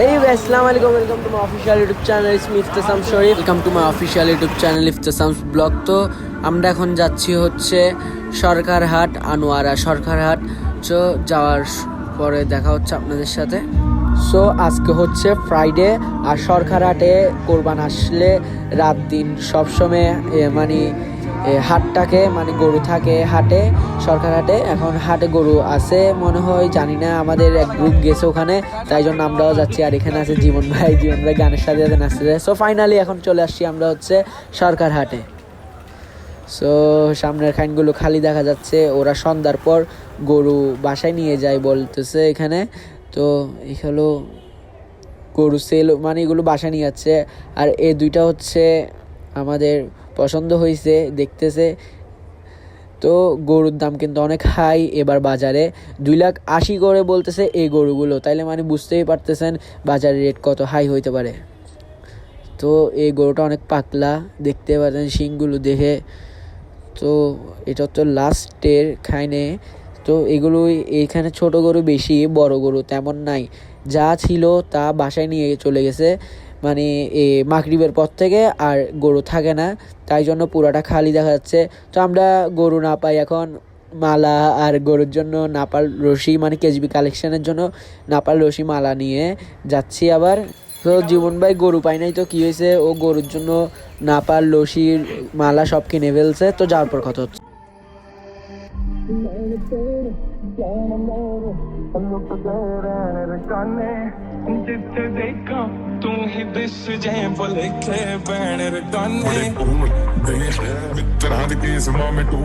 Hey, assalamu alaikum. Welcome to my official YouTube channel. It's me Iftasam Sharif. Welcome to my official YouTube channel Iftasam's blog. তো আমরা এখন যাচ্ছি হচ্ছে সরকারহাট আনোয়ারা সরকারহাট তো যাওয়ার পরে দেখা হচ্ছে আপনাদের সাথে সো আজকে হচ্ছে ফ্রাইডে আর সরকারহাটে কোরবান আসলে রাত দিন সবসময় মানে হাটটাকে মানে গরু থাকে হাটে, সরকার হাটে। এখন হাটে গরু আছে মনে হয়, জানি না, আমাদের এক গ্রুপ গেছে ওখানে, তাই জন্য আমরাও যাচ্ছি। আর এখানে আছে জীবন ভাই জীবন ভাই গানের সাথে সাথে নাচতে সো ফাইনালি এখন চলে আসছি আমরা হচ্ছে সরকার হাটে। সো সামনের খাইনগুলো খালি দেখা যাচ্ছে, ওরা সন্ধ্যার পর গরু বাসায় নিয়ে যায় বলতেছে এখানে। তো হলো গরু সেল মানে এগুলো বাসায় নিয়ে যাচ্ছে। আর এই দুইটা হচ্ছে আমাদের পছন্দ হয়েছে দেখতেছে। তো গরুর দাম কিন্তু অনেক হাই এবার বাজারে। দুই লাখ আশি করে বলতেছে এই গরুগুলো। তাইলে মানে বুঝতেই পারতেছেন বাজারে রেট কত হাই হইতে পারে। তো এই গরুটা অনেক পাতলা, দেখতে পাচ্ছেন শিংগুলো দেখে। তো এটা তো লাস্টের খাইনে। তো এগুলো এইখানে ছোট গরু বেশি, বড় গরু তেমন নাই। যা ছিল তা বাসায় নিয়ে চলে গেছে। মানে এ, মাগরিবের পর থেকে আর গরু থাকে না। তাই জন্য পুরাটা খালি দেখা যাচ্ছে। তো আমরা গরু না পাই এখন মালা আর গরুর জন্য নাপাল রশি মানে কেজিবি কালেকশনের জন্য নাপাল রশি মালা নিয়ে যাচ্ছি আবার। তো জীবন ভাই গরু পাই নাই তো কি হয়েছে? ও গরুর জন্য নাপাল লসির মালা সব কিনে ফেলছে। তো যাওয়ার পর কথা হচ্ছে। ਜਿੱਥੇ ਦੇਖਾਂ ਤੂੰ ਹੀ ਦਿਸ ਜੇ ਬਲੇਖੇ ਬੈਣ ਰਕਾਨੇ ਗਏ ਮਿੱਤਰਾਂ ਦੇ ਕੇਸ ਮਾਮੇ ਟੂ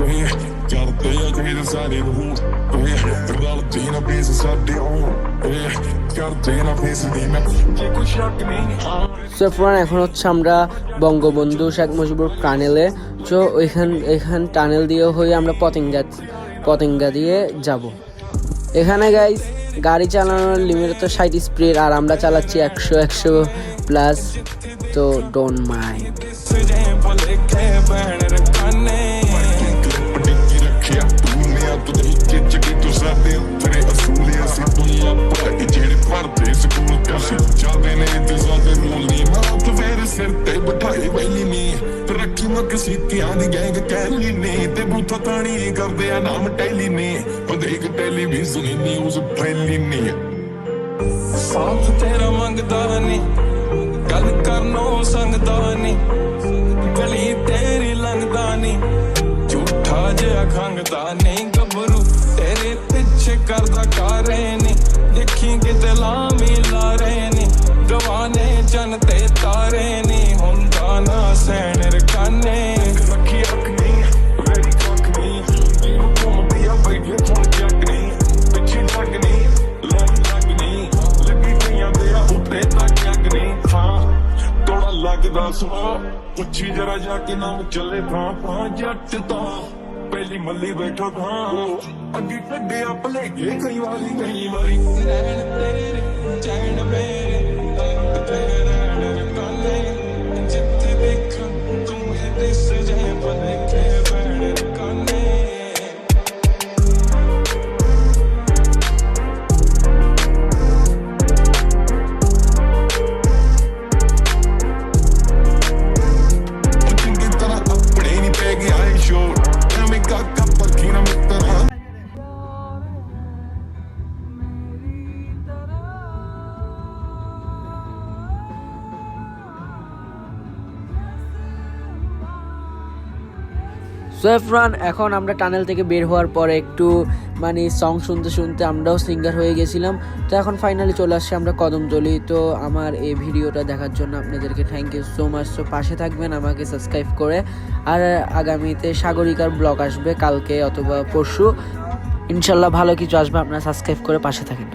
ਗਏ ਚੜਦੇ ਆ ਜਿਹੜੇ ਸਾਰੇ ਨੂੰ ਗਏ ਰਲਦੇ ਨਾ ਪੀਸ ਸਾਡੇ ਉਹ ਗਏ ਕਰਦੇ ਨਾ ਫੇਸ ਦੀ ਮੈਂ ਜੇ ਕੋਈ ਸ਼ੱਕ ਨਹੀਂ ਹਾਂ সো ফ্রান এখন হচ্ছে আমরা বঙ্গবন্ধু শেখ মুজিবুর টানেলে তো ওইখান এখান টানেল দিয়ে হয়ে আমরা পতেঙ্গা পতেঙ্গা দিয়ে যাব এখানে গাইস গাড়ি চালানোর লিমিট তো ষাট স্পিড আর আমরা চালাচ্ছি একশো একশো প্লাস তো ডোন্ট মাইন্ড ਦਿਸ ਜੇ ਬਲੇਖੇ ਬੈਣ ਰਕਾਨੇ ਪਟਿੱਕੀ ਰੱਖਿਆ ਤੂੰ ਨੇ ਆ ਤੂੰ ਦੇਖ ਕੇ ਚੱਕੀ ਤੂੰ ਸਾਡੇ ਤੇਰੇ ਅਸੂਲ ਅਸੀਂ ਦੁਨੀਆ ਭਾਈ ਜਿਹੜੇ ਪੜਦੇ ਸਕੂਲ ਤੇ ਅਸੀਂ ਚੱਲਦੇ ਨੇ ਤੇ ਸਾਡੇ ਰੂਲ ਨਹੀਂ ਮਾਂ ਤੂੰ ਫੇਰ ਸਿਰ ਤੇ ਬਿਠਾਈ ਬੈਲੀ ਨਹੀਂ ਰੱਖੀ ਮੱਕ ਸੀਤਿਆਂ ਦੀ ਗੈਂਗ ਕਹਿਲੀ ਨੇ ਤੇ ਬੂਥਾ ਤਾਣੀ ਕਰਦੇ ਆ ਨਾਮ ਟੈਲੀ ਨੇ ਉਹ ਦੇਖ ਟੈਲੀਵਿਜ਼ਨ ਨਿਊਜ਼ ਫੈਲੀ ਨਹੀਂ ਸਾਥ ਤੇਰਾ ਮੰਗਦਾ ਨਹੀਂ ਗੱਲ ਕਰਨੋਂ ਸੰਗਦਾ ਨਹੀਂ ਗਲੀ ਤੇਰੀ ਲੰਘਦਾ ਨਹੀਂ ਝੂਠਾ ਜਿਹਾ ਖੰਗਦਾ ਲੱਗਦਾ ਸੁਆ ਪੁੱਛੀ ਜਰਾ ਜਾ ਕੇ ਨਾਮ ਚੱਲੇ ਥਾਂ ਥਾਂ ਜੱਟ ਤਾਂ ਪਹਿਲੀ ਮੱਲੀ ਬੈਠਾ ਥਾਂ ਅੱਗੇ ਕੱਢਿਆ ਭਲੇਗੇ ਕਈ ਵਾਰੀ ਕਈ ਵਾਰੀ ਰਹਿਣ ਤੇਰੇ ਚੈਨ ਮੇਰੇ ਤੱਕ সো এফরান এখন আমরা টানেল থেকে বের হওয়ার পরে একটু মানে সং শুনতে শুনতে আমরাও সিঙ্গার হয়ে গেছিলাম। তো এখন ফাইনালি চলে আসছে আমরা কদমতলি। তো আমার এই ভিডিওটা দেখার জন্য আপনাদেরকে থ্যাংক ইউ সো মাচ তো পাশে থাকবেন আমাকে সাবস্ক্রাইব করে। আর আগামীতে সাগরিকার ব্লগ আসবে কালকে অথবা পরশু। ইনশাল্লাহ ভালো কিছু আসবে, আপনারা সাবস্ক্রাইব করে পাশে থাকেন।